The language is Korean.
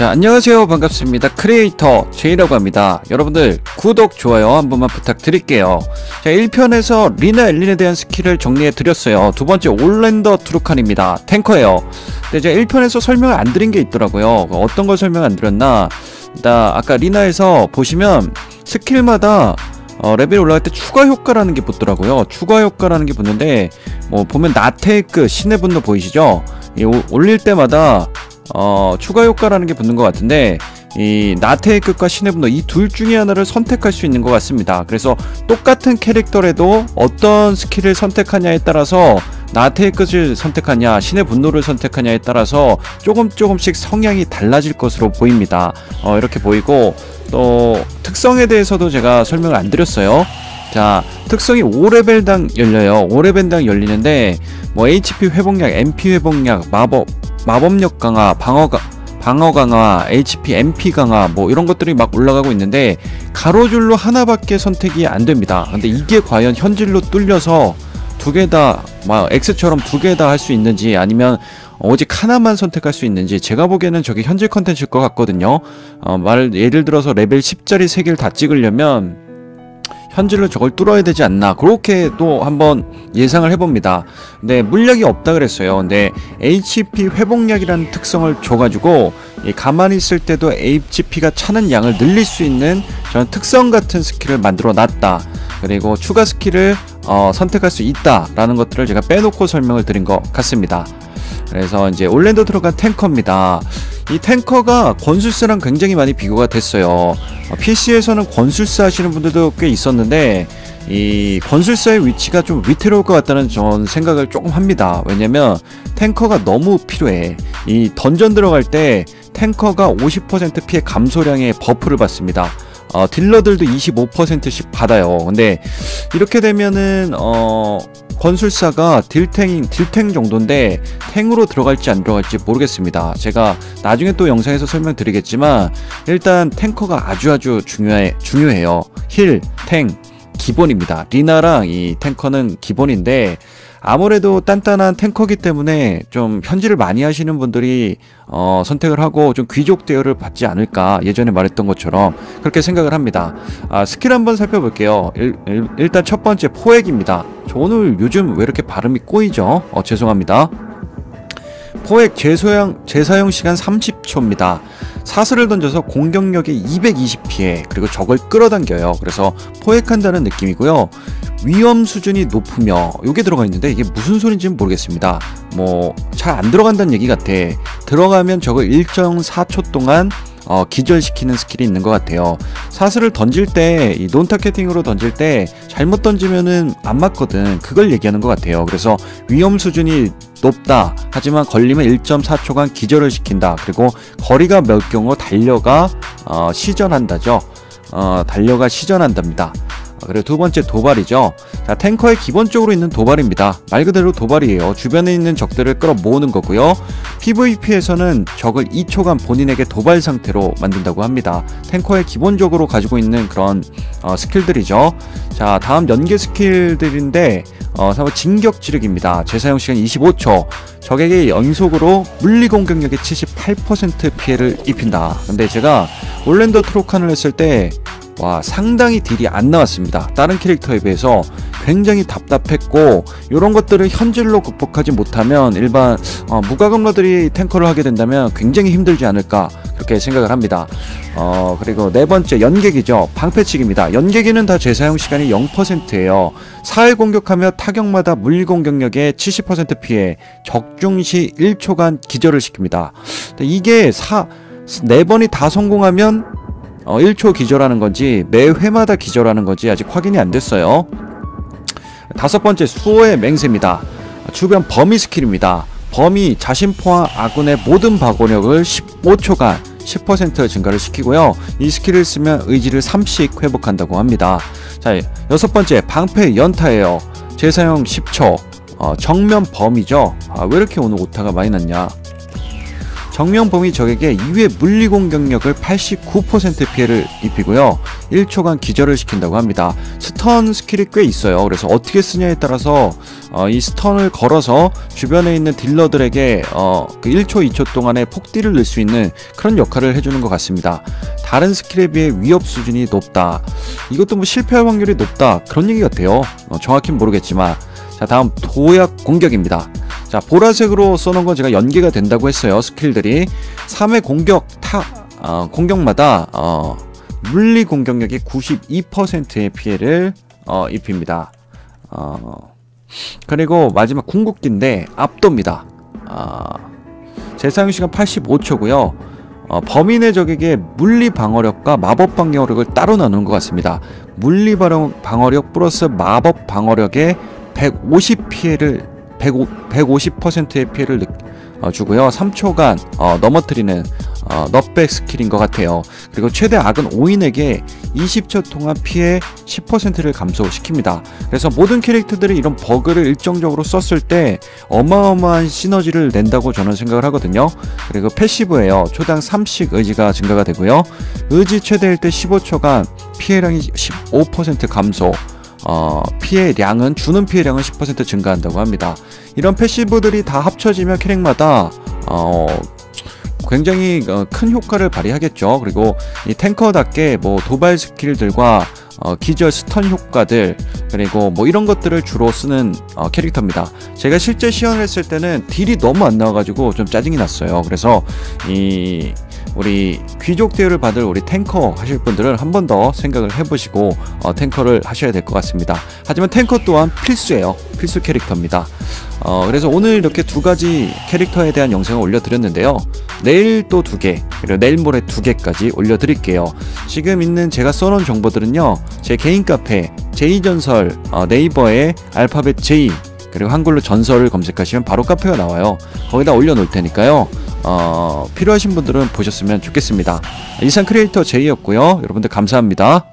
자, 안녕하세요. 반갑습니다. 크리에이터 제이라고 합니다. 여러분들, 구독, 좋아요 한 번만 부탁드릴게요. 자, 1편에서 리나 엘린에 대한 스킬을 정리해 드렸어요. 두 번째, 올랜더 트루칸입니다. 탱커예요. 근데 제가 1편에서 설명을 안 드린 게 있더라고요. 어떤 걸 설명 안 드렸나? 나 아까 리나에서 보시면 스킬마다 어, 레벨이 올라갈 때 추가 효과라는 게 붙더라고요. 추가 효과라는 게 붙는데, 뭐, 보면 나테이크, 신의 분노 보이시죠? 이 오- 올릴 때마다, 어, 추가 효과라는 게 붙는 것 같은데, 이 나테이크과 신의 분노 이 둘 중에 하나를 선택할 수 있는 것 같습니다. 그래서 똑같은 캐릭터라도 어떤 스킬을 선택하냐에 따라서 나테이크를 선택하냐, 신의 분노를 선택하냐에 따라서 조금 조금씩 성향이 달라질 것으로 보입니다. 어, 이렇게 보이고 또 특성에 대해서도 제가 설명을 안 드렸어요. 자, 특성이 5레벨당 열려요. 5레벨당 열리는데 뭐 HP 회복약, MP 회복약, 마법 마법력 강화, 방어가 방어 강화, HP, MP 강화 뭐 이런 것들이 막 올라가고 있는데 가로줄로 하나밖에 선택이 안 됩니다. 근데 이게 과연 현질로 뚫려서 두 개 다 막 X처럼 두 개 다 할 수 있는지 아니면 오직 하나만 선택할 수 있는지 제가 보기에는 저게 현질 컨텐츠일 것 같거든요. 어, 말 예를 들어서 레벨 10짜리 세 개를 다 찍으려면 현질로 저걸 뚫어야 되지 않나 그렇게 또 한번 예상을 해봅니다. 근데 물약이 없다 그랬어요. 근데 HP 회복약이라는 특성을 줘가지고 이 가만히 있을 때도 HP가 차는 양을 늘릴 수 있는 저런 특성 같은 스킬을 만들어 놨다. 그리고 추가 스킬을 어, 선택할 수 있다라는 것들을 제가 빼놓고 설명을 드린 것 같습니다. 그래서 이제 올랜도 들어간 탱커입니다. 이 탱커가 권술사랑 굉장히 많이 비교가 됐어요. 어, PC에서는 권술사 하시는 분들도 꽤 있었는데 이 권술사의 위치가 좀 위태로울 것 같다는 전 생각을 조금 합니다. 왜냐면 탱커가 너무 필요해. 이 던전 들어갈 때 탱커가 50% 피해 감소량의 버프를 받습니다. 어, 딜러들도 25%씩 받아요. 근데 이렇게 되면은 어 권술사가 딜탱 딜탱 정도인데 탱으로 들어갈지 안 들어갈지 모르겠습니다. 제가 나중에 또 영상에서 설명드리겠지만 일단 탱커가 아주 아주 중요해 중요해요. 힐, 탱 기본입니다. 리나랑 이 탱커는 기본인데 아무래도 단단한 탱커기 때문에 좀 현질을 많이 하시는 분들이 어, 선택을 하고 좀 귀족 대우를 받지 않을까 예전에 말했던 것처럼 그렇게 생각을 합니다. 아, 스킬 한번 살펴볼게요. 일, 단첫 번째 포획입니다. 저 오늘 요즘 왜 이렇게 발음이 꼬이죠? 어, 죄송합니다. 포획 재소형, 재사용 시간 30초입니다. 사슬을 던져서 공격력이 220피해 그리고 적을 끌어당겨요. 그래서 포획한다는 느낌이고요. 위험 수준이 높으며 요게 들어가 있는데 이게 무슨 소린지는 모르겠습니다. 뭐 잘 안 들어간다는 얘기 같아. 들어가면 적을 1.4초 동안 어, 기절시키는 스킬이 있는 것 같아요. 사슬을 던질 때, 이 논타겟팅으로 던질 때 잘못 던지면은 안 맞거든. 그걸 얘기하는 것 같아요. 그래서 위험 수준이 높다. 하지만 걸리면 1.4초간 기절을 시킨다. 그리고 거리가 몇 경우 달려가 어, 시전한다죠. 어, 달려가 시전한답니다. 어, 그리고 두 번째 도발이죠. 자, 탱커에 기본적으로 있는 도발입니다. 말 그대로 도발이에요. 주변에 있는 적들을 끌어 모으는 거고요. PVP에서는 적을 2초간 본인에게 도발 상태로 만든다고 합니다. 탱커에 기본적으로 가지고 있는 그런 어, 스킬들이죠. 자, 다음 연계 스킬들인데 어, 다음 진격 지르기입니다. 재사용 시간 25초. 적에게 연속으로 물리 공격력의 78% 피해를 입힌다. 근데 제가 올랜더 트로칸을 했을 때 와 상당히 딜이 안 나왔습니다. 다른 캐릭터에 비해서 굉장히 답답했고 이런 것들을 현질로 극복하지 못하면 일반 어, 무과금러들이 탱커를 하게 된다면 굉장히 힘들지 않을까 그렇게 생각을 합니다. 어 그리고 네 번째 연계기죠. 방패치기입니다. 연계기는 다 재사용 시간이 0%예요. 사일 공격하며 타격마다 물리 공격력의 70% 피해 적중시 1초간 기절을 시킵니다. 이게 사, 네 번이 다 성공하면 어, 1초 기절하는 건지 매 회마다 기절하는 건지 아직 확인이 안 됐어요. 다섯 번째 수호의 맹세입니다. 주변 범위 스킬입니다. 범위 자신 포함 아군의 모든 방어력을 15초간 10% 증가를 시키고요. 이 스킬을 쓰면 의지를 3씩 회복한다고 합니다. 자, 여섯 번째 방패 연타예요. 재사용 10초. 어, 정면 범위죠. 아, 왜 이렇게 오늘 오타가 많이 났냐? 정면 범위 적에게 2회 물리 공격력을 89% 피해를 입히고요. 1초간 기절을 시킨다고 합니다. 스턴 스킬이 꽤 있어요. 그래서 어떻게 쓰냐에 따라서 어, 이 스턴을 걸어서 주변에 있는 딜러들에게 어, 그 1초, 2초 동안에 폭딜을 넣을 수 있는 그런 역할을 해주는 것 같습니다. 다른 스킬에 비해 위협 수준이 높다. 이것도 뭐 실패할 확률이 높다. 그런 얘기 같아요. 어, 정확히는 모르겠지만. 자, 다음 도약 공격입니다. 자, 보라색으로 써놓은 건 제가 연계가 된다고 했어요. 스킬들이. 3회 공격 타, 어, 공격마다, 어, 물리 공격력의 92%의 피해를, 어, 입힙니다. 어, 그리고 마지막 궁극기인데, 압도입니다. 어, 제 사용 시간 85초고요. 어, 범인의 적에게 물리 방어력과 마법 방어력을 따로 나누는 것 같습니다. 물리 방어- 방어력 플러스 마법 방어력의 150 피해를 150%의 피해를 느- 어, 주고요. 3초간 어, 넘어뜨리는 어, 넛백 스킬인 것 같아요. 그리고 최대 악은 5인에게 20초 동안 피해 10%를 감소시킵니다. 그래서 모든 캐릭터들이 이런 버그를 일정적으로 썼을 때 어마어마한 시너지를 낸다고 저는 생각을 하거든요. 그리고 패시브예요. 초당 3씩 의지가 증가가 되고요. 의지 최대일 때 15초간 피해량이 15% 감소. 어, 피해량은 주는 피해량은 10% 증가한다고 합니다. 이런 패시브들이 다 합쳐지면 캐릭마다 어, 굉장히 어, 큰 효과를 발휘하겠죠. 그리고 이 탱커답게 뭐 도발 스킬들과 어, 기절 스턴 효과들 그리고 뭐 이런 것들을 주로 쓰는 어, 캐릭터입니다. 제가 실제 시연을 했을 때는 딜이 너무 안 나와가지고 좀 짜증이 났어요. 그래서 이 우리 귀족 대우를 받을 우리 탱커 하실 분들은 한 번 더 생각을 해보시고 어, 탱커를 하셔야 될 것 같습니다. 하지만 탱커 또한 필수예요. 필수 캐릭터입니다. 어, 그래서 오늘 이렇게 두 가지 캐릭터에 대한 영상을 올려드렸는데요. 내일 또 두 개, 그리고 내일 모레 두 개까지 올려드릴게요. 지금 있는 제가 써놓은 정보들은요, 제 개인 카페, 제이전설, 어, 네이버에 알파벳 J, 그리고 한글로 전설을 검색하시면 바로 카페가 나와요. 거기다 올려놓을 테니까요. 어, 필요하신 분들은 보셨으면 좋겠습니다. 이상 크리에이터 제이였고요. 여러분들 감사합니다.